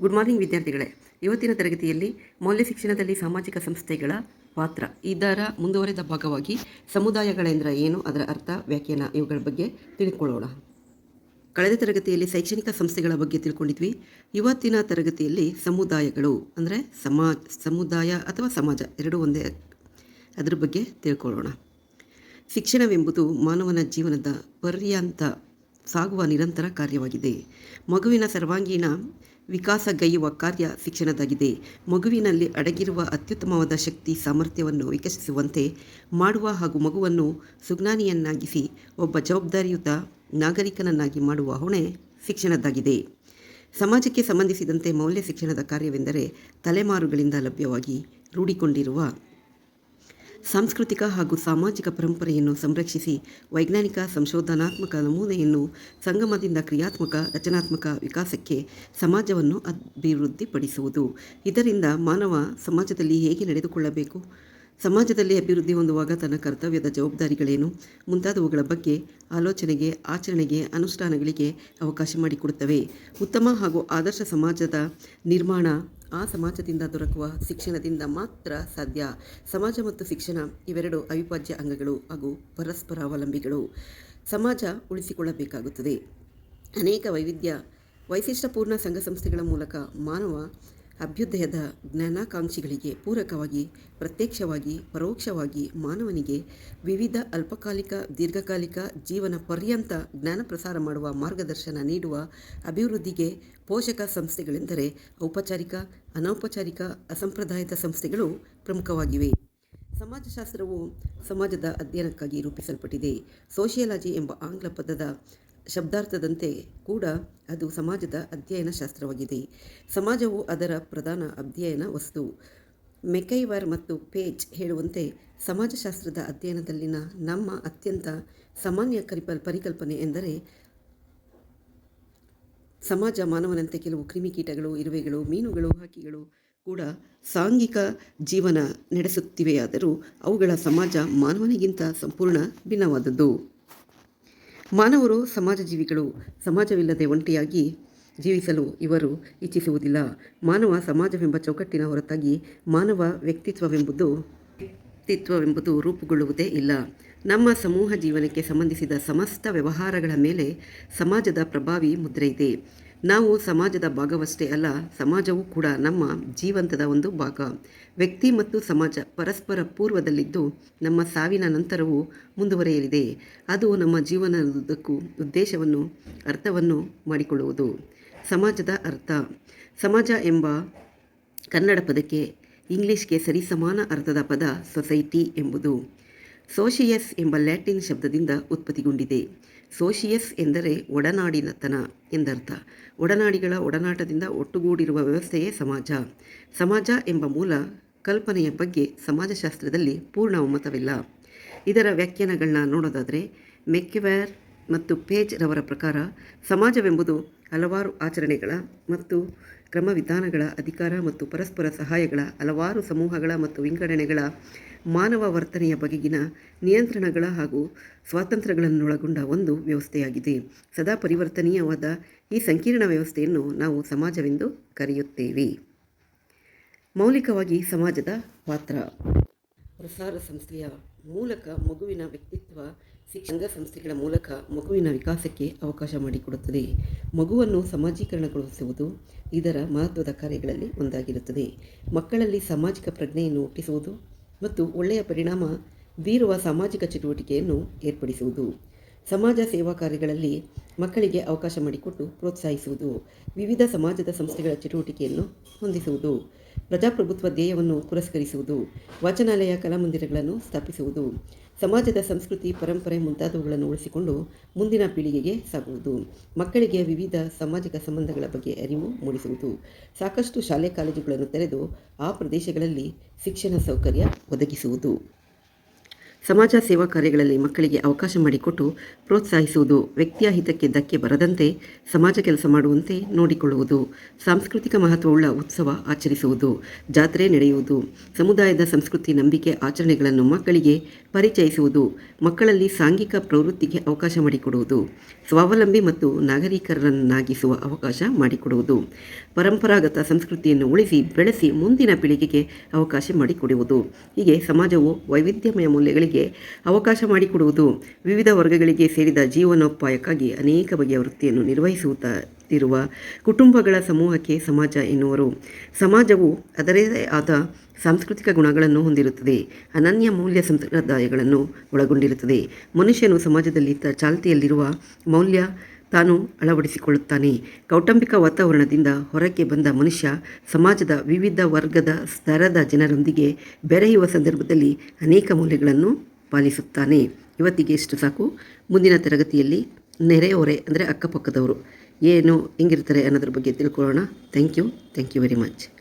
Good morning ವಿದ್ಯಾರ್ಥಿಗಳೇ. ಇವತ್ತಿನ ತರಗತಿಯಲ್ಲಿ ಮೌಲ್ಯ ಶಿಕ್ಷಣದಲ್ಲಿ ಸಾಮಾಜಿಕ ಸಂಸ್ಥೆಗಳ ಪಾತ್ರ. ಇದರ ಮುಂದುವರೆದ ಭಾಗವಾಗಿ ಸಮುದಾಯಗಳೆಂದರೆ ಏನು, ಅದರ ಅರ್ಥ, ವ್ಯಾಖ್ಯಾನ ಇವುಗಳ ಬಗ್ಗೆ ತಿಳ್ಕೊಳ್ಳೋಣ ಕಳೆದ ತರಗತಿಯಲ್ಲಿ ಶೈಕ್ಷಣಿಕ ಸಂಸ್ಥೆಗಳ ಬಗ್ಗೆ ತಿಳ್ಕೊಂಡಿದ್ವಿ. ಇವತ್ತಿನ ತರಗತಿಯಲ್ಲಿ ಸಮುದಾಯಗಳು, ಅಂದರೆ ಸಮಾಜ ಸಮುದಾಯ ಅಥವಾ ಸಮಾಜ, ಎರಡೂ ಒಂದೇ ಅದರ ಬಗ್ಗೆ ತಿಳ್ಕೊಳ್ಳೋಣ. ಶಿಕ್ಷಣವೆಂಬುದು ಮಾನವನ ಜೀವನದ ಪರ್ಯಾಂತ ಸಾಗುವ ನಿರಂತರ ಕಾರ್ಯವಾಗಿದೆ. ಮಗುವಿನ ಸರ್ವಾಂಗೀಣ ವಿಕಾಸಗೈಯುವ ಕಾರ್ಯ ಶಿಕ್ಷಣದಾಗಿದೆ. ಮಗುವಿನಲ್ಲಿ ಅಡಗಿರುವ ಅತ್ಯುತ್ತಮವಾದ ಶಕ್ತಿ, ಸಾಮರ್ಥ್ಯವನ್ನು ವಿಕಸಿಸುವಂತೆ ಮಾಡುವ ಹಾಗೂ ಮಗುವನ್ನು ಸುಜ್ಞಾನಿಯನ್ನಾಗಿಸಿ ಒಬ್ಬ ಜವಾಬ್ದಾರಿಯುತ ನಾಗರಿಕನನ್ನಾಗಿ ಮಾಡುವ ಹೊಣೆ ಶಿಕ್ಷಣದ್ದಾಗಿದೆ ಸಮಾಜಕ್ಕೆ ಸಂಬಂಧಿಸಿದಂತೆ ಮೌಲ್ಯ ಶಿಕ್ಷಣದ ಕಾರ್ಯವೆಂದರೆ ತಲೆಮಾರುಗಳಿಂದ ಲಭ್ಯವಾಗಿ ರೂಢಿಕೊಂಡಿರುವ ಸಾಂಸ್ಕೃತಿಕ ಹಾಗೂ ಸಾಮಾಜಿಕ ಪರಂಪರೆಯನ್ನು ಸಂರಕ್ಷಿಸಿ ವೈಜ್ಞಾನಿಕ ಸಂಶೋಧನಾತ್ಮಕ ನಮೂನೆಯನ್ನು ಸಂಗಮದಿಂದ ಕ್ರಿಯಾತ್ಮಕ, ರಚನಾತ್ಮಕ ವಿಕಾಸಕ್ಕೆ ಸಮಾಜವನ್ನು ಅಭಿವೃದ್ಧಿಪಡಿಸುವುದು. ಇದರಿಂದ ಮಾನವ ಸಮಾಜದಲ್ಲಿ ಹೇಗೆ ನಡೆದುಕೊಳ್ಳಬೇಕು? ಸಮಾಜದಲ್ಲಿ ಅಭಿವೃದ್ಧಿ ಹೊಂದುವಾಗ ತನ್ನ ಕರ್ತವ್ಯದ ಜವಾಬ್ದಾರಿಗಳೇನು? ಮುಂತಾದವುಗಳ ಬಗ್ಗೆ ಆಲೋಚನೆಗೆ, ಆಚರಣೆಗೆ, ಅನುಷ್ಠಾನಗಳಿಗೆ ಅವಕಾಶ ಮಾಡಿಕೊಡುತ್ತವೆ. ಉತ್ತಮ ಹಾಗೂ ಆದರ್ಶ ಸಮಾಜದ ನಿರ್ಮಾಣ ಆ ಸಮಾಜದಿಂದ ದೊರಕುವ ಶಿಕ್ಷಣದಿಂದ ಮಾತ್ರ ಸಾಧ್ಯ. ಸಮಾಜ ಮತ್ತು ಶಿಕ್ಷಣ ಇವೆರಡು ಅವಿಭಾಜ್ಯ ಅಂಗಗಳು ಹಾಗೂ ಪರಸ್ಪರ ಅವಲಂಬಿಗಳು. ಸಮಾಜ ಉಳಿಸಿಕೊಳ್ಳಬೇಕಾಗುತ್ತದೆ. ಅನೇಕ ವೈವಿಧ್ಯ, ವೈಶಿಷ್ಟ್ಯಪೂರ್ಣ ಸಂಘ ಸಂಸ್ಥೆಗಳ ಮೂಲಕ ಮಾನವ ಅಭ್ಯುದಯದ ಜ್ಞಾನಾಕಾಂಕ್ಷಿಗಳಿಗೆ ಪೂರಕವಾಗಿ, ಪ್ರತ್ಯಕ್ಷವಾಗಿ, ಪರೋಕ್ಷವಾಗಿ ಮಾನವನಿಗೆ ವಿವಿಧ ಅಲ್ಪಕಾಲಿಕ, ದೀರ್ಘಕಾಲಿಕ ಜೀವನ ಪರ್ಯಂತ ಜ್ಞಾನ ಪ್ರಸಾರ ಮಾಡುವ ಮಾರ್ಗದರ್ಶನ ನೀಡುವ ಅಭಿವೃದ್ಧಿಗೆ ಪೋಷಕ ಸಂಸ್ಥೆಗಳೆಂದರೆ ಔಪಚಾರಿಕ, ಅನೌಪಚಾರಿಕ, ಅಸಂಪ್ರದಾಯದ ಸಂಸ್ಥೆಗಳು ಪ್ರಮುಖವಾಗಿವೆ. ಸಮಾಜಶಾಸ್ತ್ರವು ಸಮಾಜದ ಅಧ್ಯಯನಕ್ಕಾಗಿ ರೂಪಿಸಲ್ಪಟ್ಟಿದೆ. ಸೋಷಿಯಾಲಜಿ ಎಂಬ ಆಂಗ್ಲ ಪದದ ಶಬ್ದಾರ್ಥದಂತೆ ಕೂಡ ಅದು ಸಮಾಜದ ಅಧ್ಯಯನ ಶಾಸ್ತ್ರವಾಗಿದೆ ಸಮಾಜವು ಅದರ ಪ್ರಧಾನ ಅಧ್ಯಯನ ವಸ್ತು. ಮೆಕೈವರ್ ಮತ್ತು ಪೇಜ್ ಹೇಳುವಂತೆ ಸಮಾಜಶಾಸ್ತ್ರದ ಅಧ್ಯಯನದಲ್ಲಿನ ನಮ್ಮ ಅತ್ಯಂತ ಸಾಮಾನ್ಯ ಕರಿಪಲ್, ಪರಿಕಲ್ಪನೆ ಎಂದರೆ ಸಮಾಜ ಮಾನವನಂತೆ ಕೆಲವು ಕ್ರಿಮಿಕೀಟಗಳು ಇರುವೆಗಳು, ಮೀನುಗಳು ಹಕ್ಕಿಗಳು ಕೂಡ ಸಾಂಘಿಕ ಜೀವನ ನಡೆಸುತ್ತಿವೆಯಾದರೂ ಅವುಗಳ ಸಮಾಜ ಮಾನವನಿಗಿಂತ ಸಂಪೂರ್ಣ ಭಿನ್ನವಾದದ್ದು. ಮಾನವರು ಸಮಾಜ ಜೀವಿಗಳು ಸಮಾಜವಿಲ್ಲದೆ ಒಂಟಿಯಾಗಿ ಜೀವಿಸಲು ಇವರು ಇಚ್ಛಿಸುವುದಿಲ್ಲ. ಮಾನವ ಸಮಾಜವೆಂಬ ಚೌಕಟ್ಟಿನ ಹೊರತಾಗಿ ಮಾನವ ವ್ಯಕ್ತಿತ್ವವೆಂಬುದು ವ್ಯಕ್ತಿತ್ವವೆಂಬುದು ರೂಪುಗೊಳ್ಳುವುದೇ ಇಲ್ಲ. ನಮ್ಮ ಸಮೂಹ ಜೀವನಕ್ಕೆ ಸಂಬಂಧಿಸಿದ ಸಮಸ್ತ ವ್ಯವಹಾರಗಳ ಮೇಲೆ ಸಮಾಜದ ಪ್ರಭಾವಿ ಮುದ್ರೆ ಇದೆ ನಾವು ಸಮಾಜದ ಭಾಗವಷ್ಟೇ ಅಲ್ಲ, ಸಮಾಜವೂ ಕೂಡ ನಮ್ಮ ಜೀವಂತದ ಒಂದು ಭಾಗ. ವ್ಯಕ್ತಿ ಮತ್ತು ಸಮಾಜ ಪರಸ್ಪರ ಪೂರ್ವದಲ್ಲಿದ್ದು ನಮ್ಮ ಸಾವಿನ ನಂತರವೂ ಮುಂದುವರೆಯಲಿದೆ. ಅದು ನಮ್ಮ ಜೀವನದುದ್ದಕ್ಕೂ ಉದ್ದೇಶವನ್ನು, ಅರ್ಥವನ್ನು ಮಾಡಿಕೊಳ್ಳುವುದು. ಸಮಾಜದ ಅರ್ಥ. ಸಮಾಜ ಎಂಬ ಕನ್ನಡ ಪದಕ್ಕೆ ಇಂಗ್ಲಿಷ್ಗೆ ಸರಿಸಮಾನ ಅರ್ಥದ ಪದ ಸೊಸೈಟಿ ಎಂಬುದು. ಸೋಷಿಯಸ್ ಎಂಬ ಲ್ಯಾಟಿನ್ ಶಬ್ದದಿಂದ ಉತ್ಪತ್ತಿಗೊಂಡಿದೆ. ಸೋಷಿಯಸ್ ಎಂದರೆ ಒಡನಾಡಿನತನ ಎಂದರ್ಥ. ಒಡನಾಡಿಗಳ ಒಡನಾಟದಿಂದ ಒಟ್ಟುಗೂಡಿರುವ ವ್ಯವಸ್ಥೆಯೇ ಸಮಾಜ. ಸಮಾಜ ಎಂಬ ಮೂಲ ಕಲ್ಪನೆಯ ಬಗ್ಗೆ ಸಮಾಜಶಾಸ್ತ್ರದಲ್ಲಿ ಪೂರ್ಣ ಒಮ್ಮತವಿಲ್ಲ. ಇದರ ವ್ಯಾಖ್ಯಾನಗಳನ್ನ ನೋಡೋದಾದರೆ ಮೆಕ್ಕಿವ್ಯಾರ್ ಮತ್ತು ಪೇಜ್ ರವರ ಪ್ರಕಾರ ಸಮಾಜವೆಂಬುದು ಹಲವಾರು ಆಚರಣೆಗಳ ಮತ್ತು ಕ್ರಮವಿಧಾನಗಳ ಅಧಿಕಾರ ಮತ್ತು ಪರಸ್ಪರ ಸಹಾಯಗಳ ಹಲವಾರು ಸಮೂಹಗಳ ಮತ್ತು ವಿಂಗಡಣೆಗಳ ಮಾನವ ವರ್ತನೆಯ ಬಗೆಗಿನ ನಿಯಂತ್ರಣಗಳ ಹಾಗೂ ಸ್ವಾತಂತ್ರ್ಯಗಳನ್ನೊಳಗೊಂಡ ಒಂದು ವ್ಯವಸ್ಥೆಯಾಗಿದೆ. ಸದಾ ಪರಿವರ್ತನೀಯವಾದ ಈ ಸಂಕೀರ್ಣ ವ್ಯವಸ್ಥೆಯನ್ನು ನಾವು ಸಮಾಜವೆಂದು ಕರೆಯುತ್ತೇವೆ. ಮೌಲಿಕವಾಗಿ ಸಮಾಜದ ಪಾತ್ರ. ಪ್ರಸಾರ ಸಂಸ್ಥೆಯ ಮೂಲಕ ಮಗುವಿನ ವ್ಯಕ್ತಿತ್ವ ಶಿಕ್ಷಣ ಸಂಸ್ಥೆಗಳ ಮೂಲಕ ಮಗುವಿನ ವಿಕಾಸಕ್ಕೆ ಅವಕಾಶ ಮಾಡಿಕೊಡುತ್ತದೆ. ಮಗುವನ್ನು ಸಮಾಜೀಕರಣಗೊಳಿಸುವುದು ಇದರ ಮಹತ್ವದ ಕಾರ್ಯಗಳಲ್ಲಿ ಒಂದಾಗಿರುತ್ತದೆ. ಮಕ್ಕಳಲ್ಲಿ ಸಾಮಾಜಿಕ ಪ್ರಜ್ಞೆಯನ್ನು ಹುಟ್ಟಿಸುವುದು ಮತ್ತು ಒಳ್ಳೆಯ ಪರಿಣಾಮ ಬೀರುವ ಸಾಮಾಜಿಕ ಚಟುವಟಿಕೆಯನ್ನು ಏರ್ಪಡಿಸುವುದು. ಸಮಾಜ ಸೇವಾ ಕಾರ್ಯಗಳಲ್ಲಿ ಮಕ್ಕಳಿಗೆ ಅವಕಾಶ ಮಾಡಿಕೊಟ್ಟು ಪ್ರೋತ್ಸಾಹಿಸುವುದು. ವಿವಿಧ ಸಮಾಜದ ಸಂಸ್ಥೆಗಳ ಚಟುವಟಿಕೆಯನ್ನು ಹೊಂದಿಸುವುದು. ಪ್ರಜಾಪ್ರಭುತ್ವ ಧ್ಯೇಯವನ್ನು ಪುರಸ್ಕರಿಸುವುದು, ವಾಚನಾಲಯ ಕಲಾಮಂದಿರಗಳನ್ನು ಸ್ಥಾಪಿಸುವುದು, ಸಮಾಜದ ಸಂಸ್ಕೃತಿ ಪರಂಪರೆ ಮುಂತಾದವುಗಳನ್ನು ಉಳಿಸಿಕೊಂಡು ಮುಂದಿನ ಪೀಳಿಗೆಗೆ ಸಾಗುವುದು, ಮಕ್ಕಳಿಗೆ ವಿವಿಧ ಸಾಮಾಜಿಕ ಸಂಬಂಧಗಳ ಬಗ್ಗೆ ಅರಿವು ಮೂಡಿಸುವುದು, ಸಾಕಷ್ಟು ಶಾಲೆ ಕಾಲೇಜುಗಳನ್ನು ತೆರೆದು ಆ ಪ್ರದೇಶಗಳಲ್ಲಿ ಶಿಕ್ಷಣ ಸೌಕರ್ಯ ಒದಗಿಸುವುದು. ಸಮಾಜ ಸೇವಾ ಕಾರ್ಯಗಳಲ್ಲಿ ಮಕ್ಕಳಿಗೆ ಅವಕಾಶ ಮಾಡಿಕೊಟ್ಟು ಪ್ರೋತ್ಸಾಹಿಸುವುದು ವ್ಯಕ್ತಿಯ ಹಿತಕ್ಕೆ ಧಕ್ಕೆ ಬರದಂತೆ ಸಮಾಜ ಕೆಲಸ ಮಾಡುವಂತೆ ನೋಡಿಕೊಳ್ಳುವುದು, ಸಾಂಸ್ಕೃತಿಕ ಮಹತ್ವವುಳ್ಳ ಉತ್ಸವ ಆಚರಿಸುವುದು, ಜಾತ್ರೆ ನಡೆಯುವುದು, ಸಮುದಾಯದ ಸಂಸ್ಕೃತಿ ನಂಬಿಕೆ ಆಚರಣೆಗಳನ್ನು ಮಕ್ಕಳಿಗೆ ಪರಿಚಯಿಸುವುದು, ಮಕ್ಕಳಲ್ಲಿ ಸಾಂಘಿಕ ಪ್ರವೃತ್ತಿಗೆ ಅವಕಾಶ ಮಾಡಿಕೊಡುವುದು, ಸ್ವಾವಲಂಬಿ ಮತ್ತು ನಾಗರಿಕರನ್ನಾಗಿಸುವ ಅವಕಾಶ ಮಾಡಿಕೊಡುವುದು, ಪರಂಪರಾಗತ ಸಂಸ್ಕೃತಿಯನ್ನು ಉಳಿಸಿ ಬೆಳೆಸಿ ಮುಂದಿನ ಪೀಳಿಗೆಗೆ ಅವಕಾಶ ಮಾಡಿಕೊಡುವುದು. ಹೀಗೆ ಸಮಾಜವು ವೈವಿಧ್ಯಮಯ ಮೌಲ್ಯಗಳಿಗೆ ಅವಕಾಶ ಮಾಡಿಕೊಡುವುದು ವಿವಿಧ ವರ್ಗಗಳಿಗೆ ಸೇರಿದ ಜೀವನೋಪಾಯಕ್ಕಾಗಿ ಅನೇಕ ಬಗೆಯ ವೃತ್ತಿಯನ್ನು ನಿರ್ವಹಿಸುತ್ತಿರುವ ಕುಟುಂಬಗಳ ಸಮೂಹಕ್ಕೆ ಸಮಾಜ ಎನ್ನುವರು. ಸಮಾಜವು ಅದರದೇ ಆದ ಸಾಂಸ್ಕೃತಿಕ ಗುಣಗಳನ್ನು ಹೊಂದಿರುತ್ತದೆ. ಅನನ್ಯ ಮೌಲ್ಯ ಸಂಪ್ರದಾಯಗಳನ್ನು ಒಳಗೊಂಡಿರುತ್ತದೆ. ಮನುಷ್ಯನು ಸಮಾಜದಲ್ಲಿ ಚಾಲ್ತಿಯಲ್ಲಿರುವ ಮೌಲ್ಯ ತಾನು ಅಳವಡಿಸಿಕೊಳ್ಳುತ್ತಾನೆ. ಕೌಟುಂಬಿಕ ವಾತಾವರಣದಿಂದ ಹೊರಕ್ಕೆ ಬಂದ ಮನುಷ್ಯ ಸಮಾಜದ ವಿವಿಧ ವರ್ಗದ ಸ್ತರದ ಜನರೊಂದಿಗೆ ಬೆರೆಯುವ ಸಂದರ್ಭದಲ್ಲಿ ಅನೇಕ ಮೌಲ್ಯಗಳನ್ನು ಪಾಲಿಸುತ್ತಾನೆ. ಇವತ್ತಿಗೆ ಇಷ್ಟು ಸಾಕು. ಮುಂದಿನ ತರಗತಿಯಲ್ಲಿ ನೆರೆಹೊರೆ ಅಂದರೆ ಅಕ್ಕಪಕ್ಕದವರು. ಏನು ಹೆಂಗಿರ್ತಾರೆ ಅನ್ನೋದ್ರ ಬಗ್ಗೆ ತಿಳ್ಕೊಳ್ಳೋಣ. Thank you thank you very much